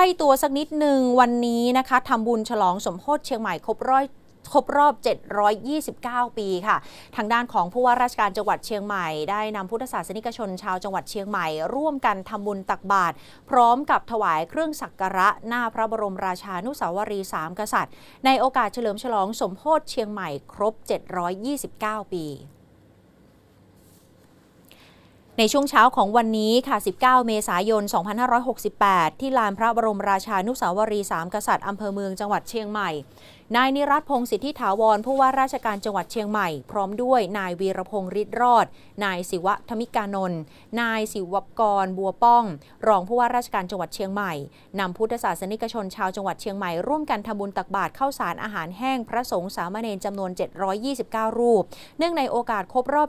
ล้ตัวสักนิดหนึ่งวันนี้นะคะทำบุญฉลองสมโภชเชียงใหม่ครบร้อยครบรอบ 729 ปีค่ะ ทางด้านของผู้ว่าราชการจังหวัดเชียงใหม่ ได้นำพุทธศาสนิกชนชาวจังหวัดเชียงใหม่ ร่วมกันทำบุญตักบาตรพร้อมกับถวายเครื่องสักการะ หน้าพระบรมราชานุสาวรีสามกษัตริย์ ในโอกาสเฉลิมฉลองสมโภชเชียงใหม่ครบ 729 ปี ในช่วงเช้าของวันนี้ค่ะ 19 เมษายน 2568 ที่ลานพระบรมราชานุสาวรีสามกษัตริย์อำเภอเมืองจังหวัดเชียงใหม่ นายนิรัตพงศ์สิทธิถาวร ผู้ว่าราชการจังหวัดเชียงใหม่ พร้อมด้วยนายวีรพงศ์ฤทธิ์รอด นายศิวะธมิกานนท์ นายศิวกร บัวป้อง รองผู้ว่าราชการจังหวัดเชียงใหม่ นำพุทธศาสนิกชนชาวจังหวัดเชียงใหม่ร่วมกันทำบุญตักบาตรข้าวสารอาหารแห้งพระสงฆ์สามเณรจำนวน 729 รูป เนื่องในโอกาสครบรอบ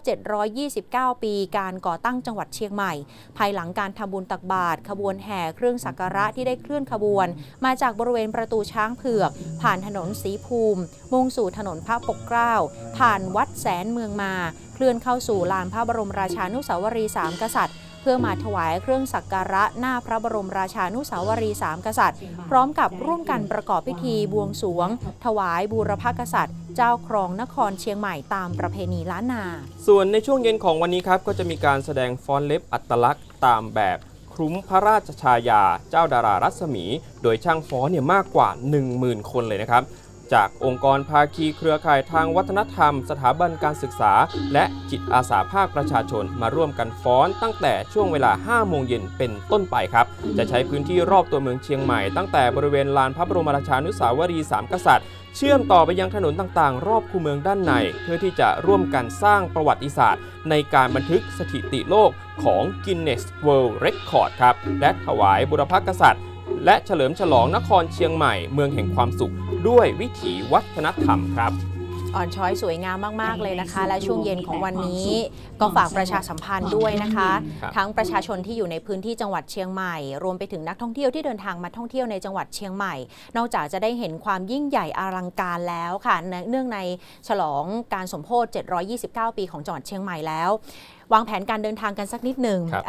729 ปี การก่อตั้งจังหวัดเชียงใหม่ ภายหลังการทำบุญตักบาตรขบวนแห่เครื่องสักการะที่ได้เคลื่อนขบวน มาจากบริเวณประตูช้างเผือก ผ่านถนนสีภูมิ มุ่งสู่ถนนพระปกเกล้า ผ่านวัดแสนเมืองมา เคลื่อนเข้าสู่ลานพระบรมราชานุสาวรีสามกษัตริย์ เพื่อมาถวายเครื่องสักการะหน้าพระบรมราชานุสาวรีสามกษัตริย์ พร้อมกับร่วมกันประกอบพิธีบวงสวง ถวายบูรพกษัตริย์ เจ้าครองนครเชียงใหม่ตามประเพณีล้านนา ส่วนในช่วงเย็นของวันนี้ครับก็จะมีการแสดงฟ้อนเล็บอัตลักษณ์ตามแบบคลุ้มพระราชชายา เจ้าดารารัศมี โดยช่างฟ้อนเนี่ยมากกว่า 10,000 คนเลยนะครับ จากองค์กรภาคีเครือข่ายทางวัฒนธรรม สถาบันการศึกษา และจิตอาสาภาคประชาชนมาร่วมกันฟ้อนตั้งแต่ช่วงเวลา 5 โมงเย็นเป็นต้นไปครับ จะใช้พื้นที่รอบตัวเมืองเชียงใหม่ตั้งแต่บริเวณลานพระบรมราชานุสาวรีย์สามกษัตริย์ เชื่อมต่อไปยังถนนต่างๆ รอบคูเมืองด้านใน เพื่อที่จะร่วมกันสร้างประวัติศาสตร์ ในการบันทึกสถิติโลกของ Guinness World Record ครับและถวายบุรพกษัตริย์และเฉลิมฉลองนครเชียงใหม่เมืองแห่งความสุข ด้วยวิถีวัฒนธรรมครับอ่อนช้อยสวยงามมาก ๆ เลยนะคะ และช่วงเย็นของวันนี้ก็ฝากประชาสัมพันธ์ด้วยนะคะครับทั้งประชาชนที่อยู่ในพื้นที่จังหวัดเชียงใหม่ รวมไปถึงนักท่องเที่ยวที่เดินทางมาท่องเที่ยวในจังหวัดเชียงใหม่ นอกจากจะได้เห็นความยิ่งใหญ่อลังการแล้วค่ะ เนื่องในฉลองการสมโภช729 ปีของจังหวัดเชียงใหม่แล้ว วางแผนการเดินทางกันสักนิดหนึ่งครับ